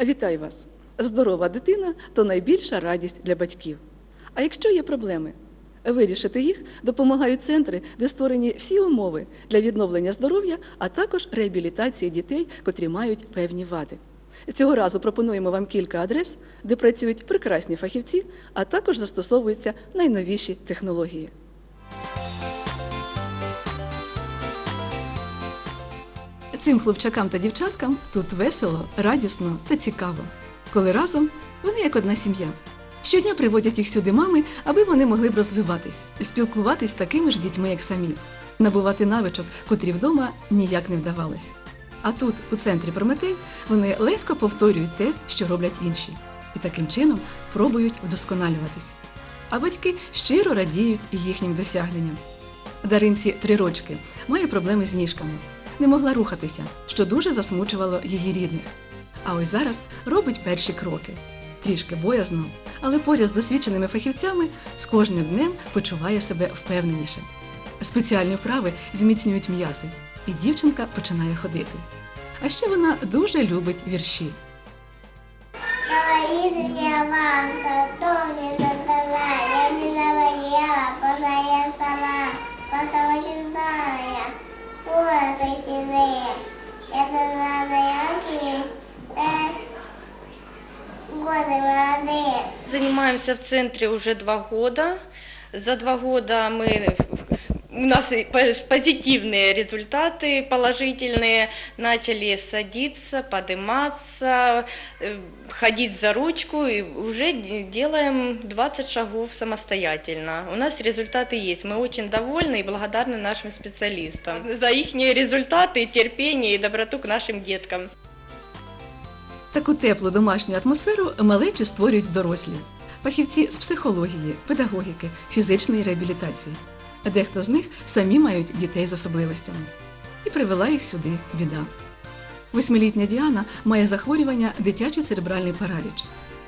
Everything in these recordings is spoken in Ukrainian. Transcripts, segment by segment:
Вітаю вас! Здорова дитина то найбільша радість для батьків. А якщо є проблеми, вирішити їх допомагають центри, де створені всі умови для відновлення здоров'я, а також реабілітації дітей, котрі мають певні вади. Цього разу пропонуємо вам кілька адрес, де працюють прекрасні фахівці, а також застосовуються найновіші технології. Цим хлопчакам та дівчаткам тут весело, радісно та цікаво. Коли разом вони як одна сім'я. Щодня приводять їх сюди мами, аби вони могли б розвиватись, спілкуватись з такими ж дітьми, як самі, набувати навичок, котрі вдома ніяк не вдавалось. А тут, у центрі Прометей, вони легко повторюють те, що роблять інші, і таким чином пробують вдосконалюватись. А батьки щиро радіють їхнім досягненням. Даринці три рочки має проблеми з ніжками, не могла рухатися, що дуже засмучувало її рідних. А ось зараз робить перші кроки. Трішки боязно, але поряд з досвідченими фахівцями з кожним днем почуває себе впевненіше. Спеціальні вправи зміцнюють м'язи, і дівчинка починає ходити. А ще вона дуже любить вірші. Говорит Занимаемся в центре уже два года. За два года мы у нас и по- позитивные результаты, положительные. Начали садиться, подниматься, э, ходить за ручку и уже д- делаем 20 шагов самостоятельно. У нас результаты есть. Мы очень довольны и благодарны нашим специалистам за их результаты, терпение и доброту к нашим деткам. Таку теплу домашню атмосферу малечі створюють дорослі, фахівці з психології, педагогіки, фізичної реабілітації. Дехто з них самі мають дітей з особливостями. І привела їх сюди біда. Восьмилітня Діана має захворювання дитячий церебральний параліч.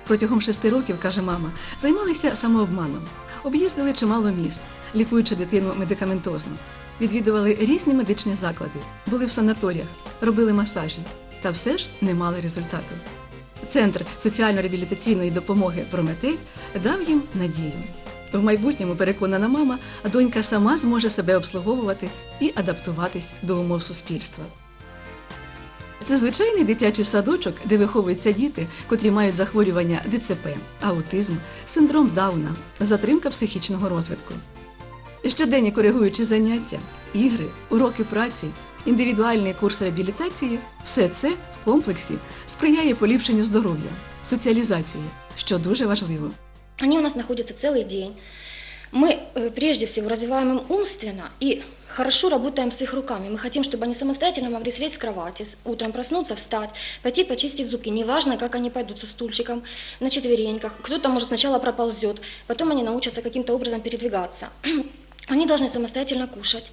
Протягом шести років, каже мама, займалися самообманом, об'їздили чимало міст, лікуючи дитину медикаментозно, відвідували різні медичні заклади, були в санаторіях, робили масажі, та все ж не мали результату. Центр соціально-реабілітаційної допомоги Прометей дав їм надію. В майбутньому, переконана мама, донька сама зможе себе обслуговувати і адаптуватись до умов суспільства. Це звичайний дитячий садочок, де виховуються діти, котрі мають захворювання ДЦП, аутизм, синдром Дауна, затримка психічного розвитку. Щоденні коригуючі заняття, ігри, уроки праці, індивідуальний курс реабілітації все це в комплексі сприяє поліпшенню здоров'я, соціалізації, що дуже важливо. Они у нас находятся целый день. Мы э, прежде всего развиваем им умственно и хорошо работаем с их руками. Мы хотим, чтобы они самостоятельно могли слезть с кровати, с- утром проснуться, встать, пойти почистить зубки. Неважно, как они пойдут со стульчиком, на четвереньках. Кто-то, может, сначала проползет, потом они научатся каким-то образом передвигаться. Они должны самостоятельно кушать.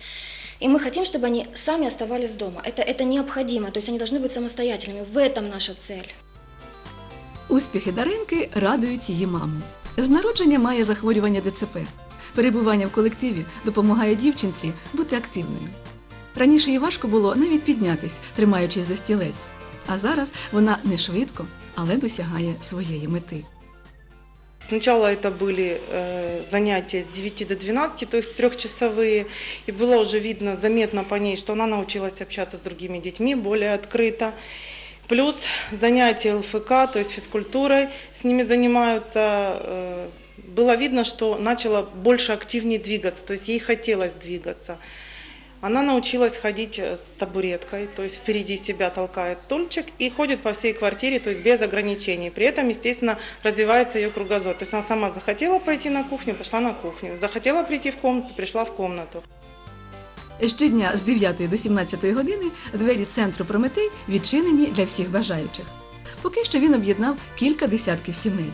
И мы хотим, чтобы они сами оставались дома. Это, это необходимо, то есть они должны быть самостоятельными. В этом наша цель. Успіхи Даринки радують її маму. З народження має захворювання ДЦП. Перебування в колективі допомагає дівчинці бути активною. Раніше їй важко було навіть піднятись, тримаючись за стілець. А зараз вона не швидко, але досягає своєї мети. Сначала это были э, занятия с 9 до 12, то есть трехчасовые, и было уже видно, заметно по ней, что она научилась общаться с другими детьми более открыто. Плюс занятия ЛФК, то есть физкультурой, с ними занимаются. э, было видно, что начала больше активнее двигаться, то есть ей хотелось двигаться. Она научилась ходить э, с табуреткой, то есть впереди себя толкает стульчик и ходит по всей квартире, то есть без ограничений. При этом, естественно, развивается ее кругозор. То есть она сама захотела пойти на кухню, пошла на кухню. Захотела прийти в комнату, пришла в комнату. Щодня з 9 до 17 години двері центру Прометей відчинені для всіх бажаючих. Поки що він об'єднав кілька десятків сімей.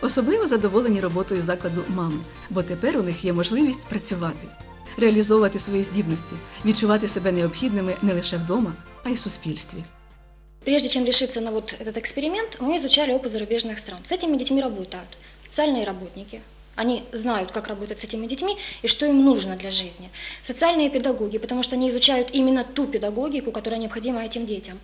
Особливо задоволені роботою закладу мами, бо тепер у них є можливість працювати, реалізовувати свої здібності, відчувати себе необхідними не лише вдома, а й в суспільстві. Прежде чем решиться на вот этот эксперимент, мы изучали опыт зарубежных стран. С этими детьми работают социальные работники. Они знают, как работать с этими детьми и что им нужно для жизни. Социальные педагоги, потому что они изучают именно ту педагогику, которая необходима этим детям.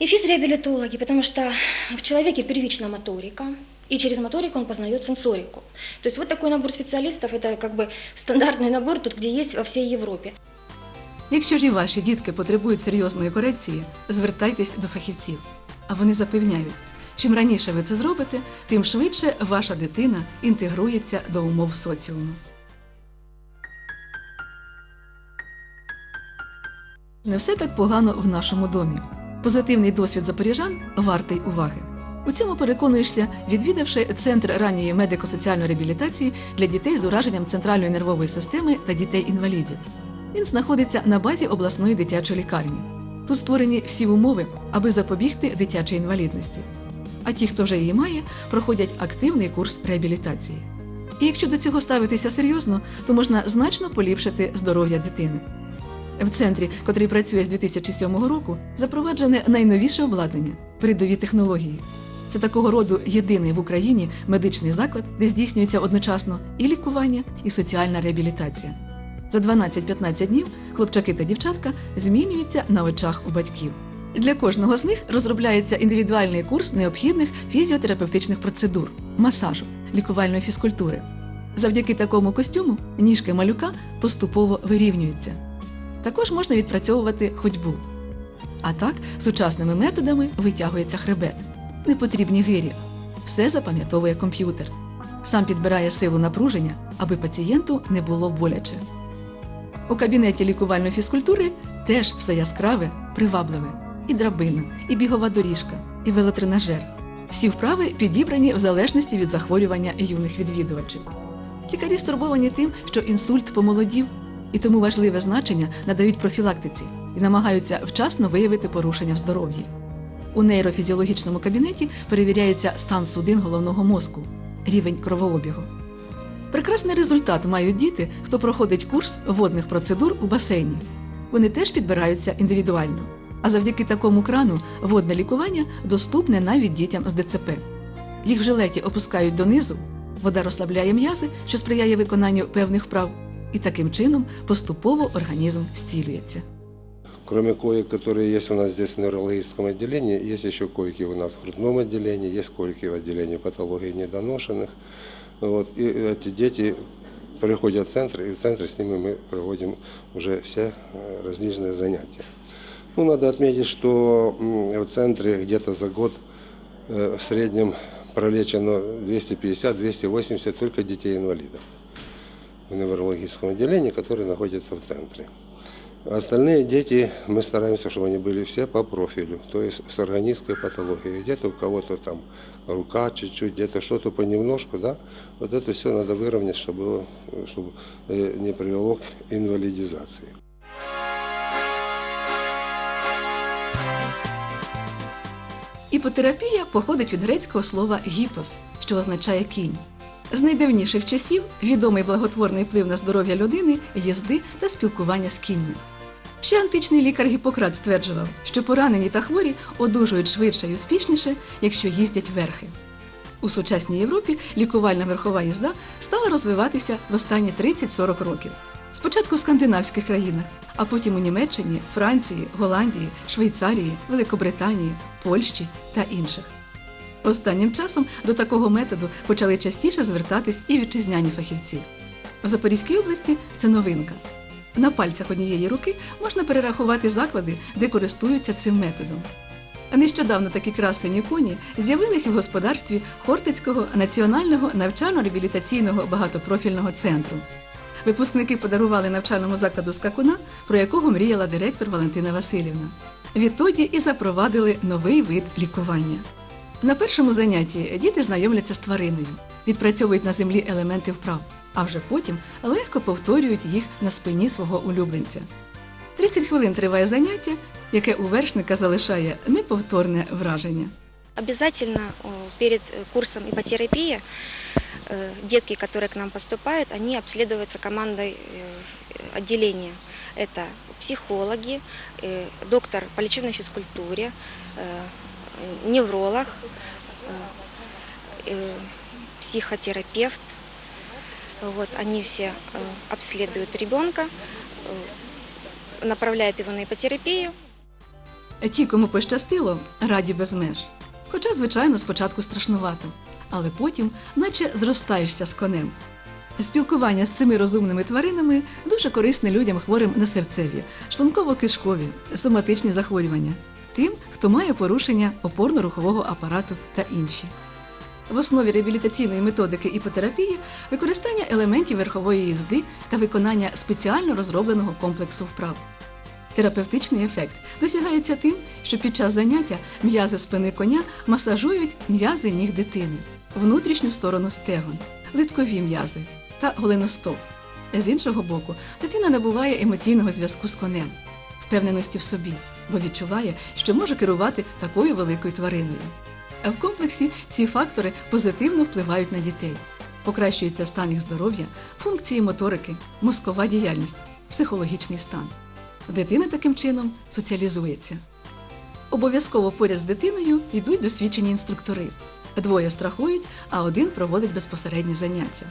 И физреабилитологи, потому что в человеке первична моторика, и через моторику он познает сенсорику. То есть вот такой набор специалистов, это как бы стандартный набор, тут где есть во всей Европе. Якщо ж і ваші дітки потребують серйозної корекції, звертайтесь до фахівців. А вони запевняють, чим раніше ви це зробите, тим швидше ваша дитина інтегрується до умов соціуму. Не все так погано в нашому домі. Позитивний досвід запоріжан вартий уваги. У цьому переконуєшся, відвідавши центр ранньої медико-соціальної реабілітації для дітей з ураженням центральної нервової системи та дітей-інвалідів. Він знаходиться на базі обласної дитячої лікарні. Тут створені всі умови, аби запобігти дитячій інвалідності. А ті, хто вже її має, проходять активний курс реабілітації. І якщо до цього ставитися серйозно, то можна значно поліпшити здоров'я дитини. В центрі, котрий працює з 2007 року, запроваджене найновіше обладнання передові технології. Це такого роду єдиний в Україні медичний заклад, де здійснюється одночасно і лікування, і соціальна реабілітація. За 12-15 днів хлопчаки та дівчатка змінюються на очах у батьків. Для кожного з них розробляється індивідуальний курс необхідних фізіотерапевтичних процедур, масажу, лікувальної фізкультури. Завдяки такому костюму ніжки малюка поступово вирівнюються. Також можна відпрацьовувати ходьбу. А так, сучасними методами витягується хребет. Не потрібні гирі. Все запам'ятовує комп'ютер. Сам підбирає силу напруження, аби пацієнту не було боляче. У кабінеті лікувальної фізкультури теж все яскраве, привабливе. І драбина, і бігова доріжка, і велотренажер. Всі вправи підібрані в залежності від захворювання юних відвідувачів. Лікарі стурбовані тим, що інсульт помолодів, і тому важливе значення надають профілактиці і намагаються вчасно виявити порушення в здоров'ї. У нейрофізіологічному кабінеті перевіряється стан судин головного мозку, рівень кровообігу. Прекрасний результат мають діти, хто проходить курс водних процедур у басейні. Вони теж підбираються індивідуально. А завдяки такому крану водне лікування доступне навіть дітям з ДЦП. Їх в жилеті опускають донизу, вода розслабляє м'язи, що сприяє виконанню певних вправ, і таким чином поступово організм зцілюється. Кроме коек, которые есть у нас здесь в неврологическом отделении, есть еще койки у нас в грудном отделении, есть койки в отделении патологии недоношенных. Вот. И эти дети приходят в центр, и в центре с ними мы проводим уже все э, различные занятия. Ну, надо отметить, что м, в центре где-то за год э, в среднем пролечено 250-280 только детей-инвалидов в неврологическом отделении, которые находятся в центре. Остальные дети, мы стараемся, чтобы они были все по профилю, то есть с органистской патологией. Где-то у кого-то там рука чуть-чуть, где-то что-то понемножку, да. Вот это все надо выровнять, чтобы, было, чтобы э, не привело к инвалидизации. Іпотерапія походить від грецького слова гіпос, що означає кінь. З найдавніших часів відомий благотворний вплив на здоров'я людини, їзди та спілкування з кіньми. Ще античний лікар Гіппократ стверджував, що поранені та хворі одужують швидше і успішніше, якщо їздять верхи. У сучасній Європі лікувальна верхова їзда стала розвиватися в останні 30-40 років. Спочатку в скандинавських країнах, а потім у Німеччині, Франції, Голландії, Швейцарії, Великобританії, Польщі та інших. Останнім часом до такого методу почали частіше звертатись і вітчизняні фахівці. В Запорізькій області це новинка. На пальцях однієї руки можна перерахувати заклади, де користуються цим методом. Нещодавно такі красені коні з'явились в господарстві Хортицького національного навчально-реабілітаційного багатопрофільного центру. Випускники подарували навчальному закладу скакуна, про якого мріяла директор Валентина Васильівна. Відтоді і запровадили новий вид лікування. На першому занятті діти знайомляться з твариною, відпрацьовують на землі елементи вправ, а вже потім легко повторюють їх на спині свого улюбленця. 30 хвилин триває заняття, яке у вершника залишає неповторне враження. Обязательно э, перед э, курсом ипотерапии э, детки, которые к нам поступают, они обследуются командой э, отделения. Это психологи, э, доктор по лечебной физкультуре, э, э, невролог, э, э, психотерапевт. Вот, они все э, обследуют ребенка, э, направляют его на ипотерапию. Ті, кому пощастило, раді без меж. Хоча, звичайно, спочатку страшнувато, але потім, наче зростаєшся з конем. Спілкування з цими розумними тваринами дуже корисне людям хворим на серцеві, шлунково-кишкові, соматичні захворювання, тим, хто має порушення опорно-рухового апарату та інші. В основі реабілітаційної методики іпотерапії використання елементів верхової їзди та виконання спеціально розробленого комплексу вправ. Терапевтичний ефект досягається тим, що під час заняття м'язи спини коня масажують м'язи ніг дитини, внутрішню сторону стегон, литкові м'язи та голеностоп. З іншого боку, дитина набуває емоційного зв'язку з конем, впевненості в собі, бо відчуває, що може керувати такою великою твариною. А в комплексі ці фактори позитивно впливають на дітей. Покращується стан їх здоров'я, функції моторики, мозкова діяльність, психологічний стан. Дитина таким чином соціалізується. Обов'язково поряд з дитиною йдуть досвідчені інструктори. Двоє страхують, а один проводить безпосередні заняття.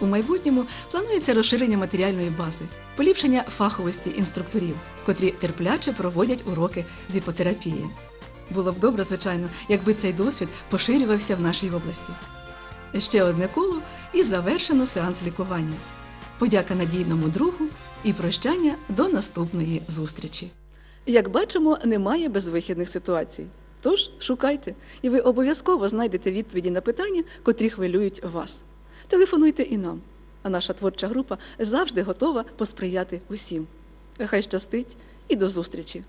У майбутньому планується розширення матеріальної бази, поліпшення фаховості інструкторів, котрі терпляче проводять уроки з іпотерапії. Було б добре, звичайно, якби цей досвід поширювався в нашій області. Ще одне коло і завершено сеанс лікування. Подяка надійному другу і прощання до наступної зустрічі. Як бачимо, немає безвихідних ситуацій. Тож шукайте, і ви обов'язково знайдете відповіді на питання, котрі хвилюють вас. Телефонуйте і нам, а наша творча група завжди готова посприяти усім. Хай щастить і до зустрічі!